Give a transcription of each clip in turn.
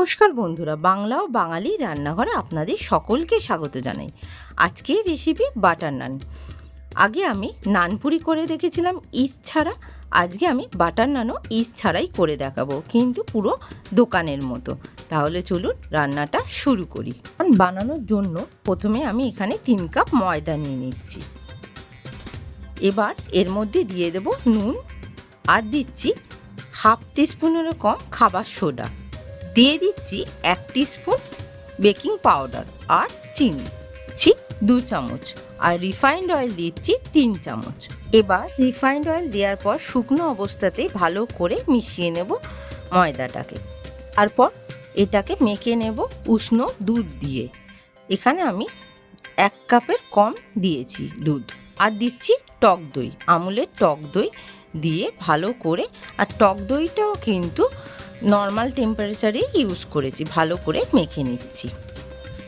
নমস্কার বন্ধুরা, বাংলা ও বাঙালি রান্নাঘরে আপনাদের সকলকে স্বাগত জানাই। আজকের রেসিপি বাটার নান আগে আমি নানপুরি করে দেখেছিলাম ইস ছাড়া। আজকে আমি বাটার নানও ইস ছাড়াই করে দেখাবো, কিন্তু পুরো দোকানের মতো। তাহলে চলুন রান্নাটা শুরু করি। বানানোর জন্য প্রথমে আমি এখানে তিন কাপ ময়দা নিয়ে নিচ্ছি। এবার এর মধ্যে দিয়ে দেব নুন, আর দিচ্ছি হাফ টিস্পুনেরও কম খাবার সোডা। দিয়ে দিচ্ছি এক স্পুন বেকিং পাউডার আর চিনি। দিচ্ছি দু চামচ আর রিফাইন্ড অয়েল দিচ্ছি তিন চামচ। এবার রিফাইন্ড অয়েল দেওয়ার পর শুকনো অবস্থাতেই ভালো করে মিশিয়ে নেব ময়দাটাকে। তারপর এটাকে মেখে নেব উষ্ণ দুধ দিয়ে। এখানে আমি এক কাপের কম দিয়েছি দুধ। আর দিচ্ছি টক দই, আমুলের টক দই দিয়ে ভালো করে। আর টক দইটাও কিন্তু নর্মাল টেম্পারেচারেই ইউজ করেছি, ভালো করে মেখে নিচ্ছি।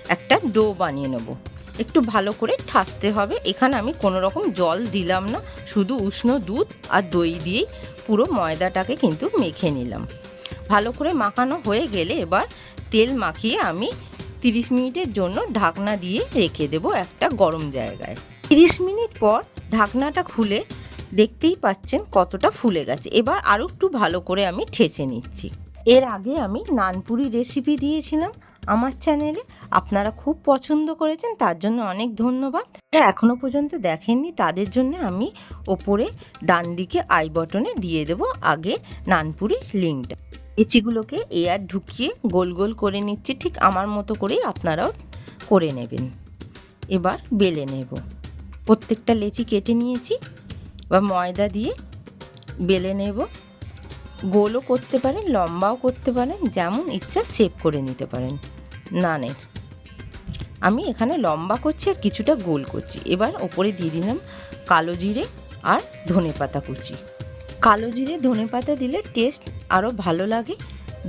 একটা ডো বানিয়ে নেব। একটু ভালো করে ঠাসতে হবে। এখানে আমি কোনো রকম জল দিলাম না, শুধু উষ্ণ দুধ আর দই দিয়েই পুরো ময়দাটাকে কিন্তু মেখে নিলাম। ভালো করে মাখানো হয়ে গেলে এবার তেল মাখিয়ে আমি তিরিশ মিনিটের জন্য ঢাকনা দিয়ে রেখে দেব একটা গরম জায়গায়। তিরিশ মিনিট পর ঢাকনাটা খুলে দেখতেই পাচ্ছেন কতটা ফুলে গেছে। এবার আরও একটু ভালো করে আমি ঠেসে নিচ্ছি। এর আগে আমি নানপুরি রেসিপি দিয়েছিলাম আমার চ্যানেলে আপনারা খুব পছন্দ করেছেন, তার জন্য অনেক ধন্যবাদ। যারা এখনও পর্যন্ত দেখেননি, তাদের জন্য আমি ওপরে ডান দিকে আই বটনে দিয়ে দেব আগে নানপুরির লিঙ্কটা এচিগুলোকে এয়ার ঢুকিয়ে গোল গোল করে নিচ্ছি, ঠিক আমার মতো করেই আপনারাও করে নেবেন। এবার বেলে নেব। প্রত্যেকটা লেচি কেটে নিয়েছি বা ময়দা দিয়ে বেলে নেব। গোলও করতে পারেন, লম্বাও করতে পারেন, যেমন ইচ্ছা শেপ করে নিতে পারেন। নানের। আমি এখানে লম্বা করছি আর কিছুটা গোল করছি। এবার ওপরে দিয়ে দিলাম কালো জিরে আর ধনে পাতা কুচি। কালো জিরে, ধনে পাতা দিলে টেস্ট আরও ভালো লাগে।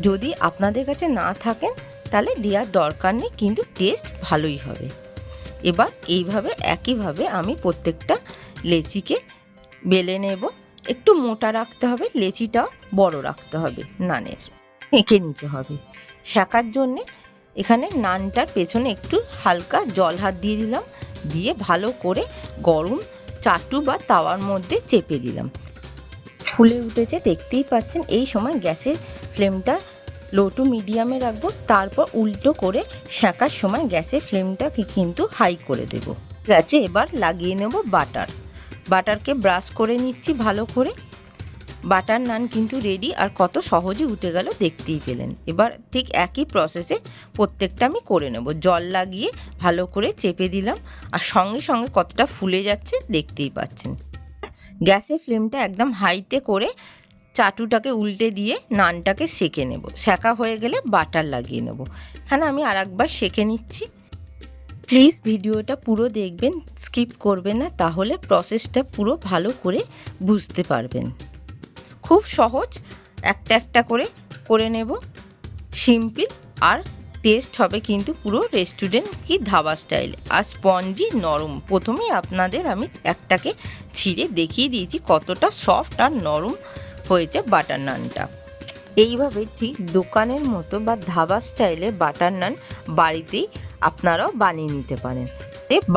যদি আপনাদের কাছে না থাকেন তাহলে দেওয়ার দরকার নেই, কিন্তু টেস্ট ভালোই হবে। এবার এইভাবে, একইভাবে আমি প্রত্যেকটা লেচিকে বেলে নেব। একটু মোটা রাখতে হবে লেচিটাও বড় রাখতে হবে নানের। এঁকে নিতে হবে। শাকার জন্যে এখানে নানটার পেছনে একটু হালকা জল হাত দিয়ে দিলাম, দিয়ে ভালো করে গরম চাটু বা তাওয়ার মধ্যে চেপে দিলাম। ফুলে উঠেছে, দেখতেই পাচ্ছেন, এই সময় গ্যাসের ফ্লেমটা লো টু মিডিয়ামে রাখব, তারপর উল্টো করে শাঁকার সময় গ্যাসের ফ্লেমটাকে কিন্তু হাই করে দেব। গাছে এবার লাগিয়ে নেব বাটার। বাটারকে ব্রাশ করে নিচ্ছি ভালো করে। বাটার নান কিন্তু রেডি আর কত সহজে উঠে গেল দেখতেই পেলেন। এবার ঠিক একই প্রসেসে প্রত্যেকটা আমি করে নেব। জল লাগিয়ে ভালো করে চেপে দিলাম আর সঙ্গে সঙ্গে কতটা ফুলে যাচ্ছে দেখতেই পাচ্ছেন। গ্যাসের ফ্লেমটা একদম হাইতে করে চাটুটাকে উল্টে দিয়ে নানটাকে সেকে নেব। সেকা হয়ে গেলে বাটার লাগিয়ে নেব। এখানে আমি আর একবার সেকে নিচ্ছি। প্লিজ ভিডিওটা পুরো দেখবেন, স্কিপ করবেন না, তাহলে প্রসেসটা পুরো ভালো করে বুঝতে পারবেন। খুব সহজ, একটা একটা করে করে নেব। সিম্পল আর টেস্ট হবে কিন্তু পুরো রেস্টুরেন্ট কি ধাবা স্টাইলে আর স্পঞ্জি নরম। প্রথমেই আপনাদের আমি একটাকে ছিঁড়ে দেখিয়ে দিয়েছি কতটা সফট আর নরম হয়েছে বাটার নানটা এইভাবে ঠিক দোকানের মতো বা ধাবা স্টাইলে বাটার নান বাড়িতেই আপনারাও বানিয়ে নিতে পারেন।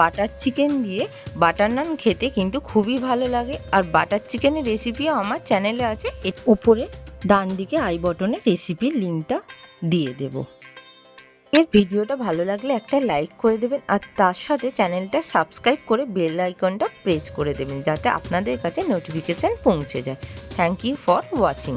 বাটার চিকেন দিয়ে বাটার নান খেতে কিন্তু খুবই ভালো লাগে। আর বাটার চিকেনের রেসিপিও আমার চ্যানেলে আছে। এর উপরে ডান দিকে আই বটনে রেসিপির লিঙ্কটা দিয়ে দেব। এর ভিডিওটা ভালো লাগলে একটা লাইক করে দেবেন। আর তার সাথে চ্যানেলটা সাবস্ক্রাইব করে বেল আইকনটা প্রেস করে দেবেন। যাতে আপনাদের কাছে নোটিফিকেশান পৌঁছে যায়। Thank you for watching.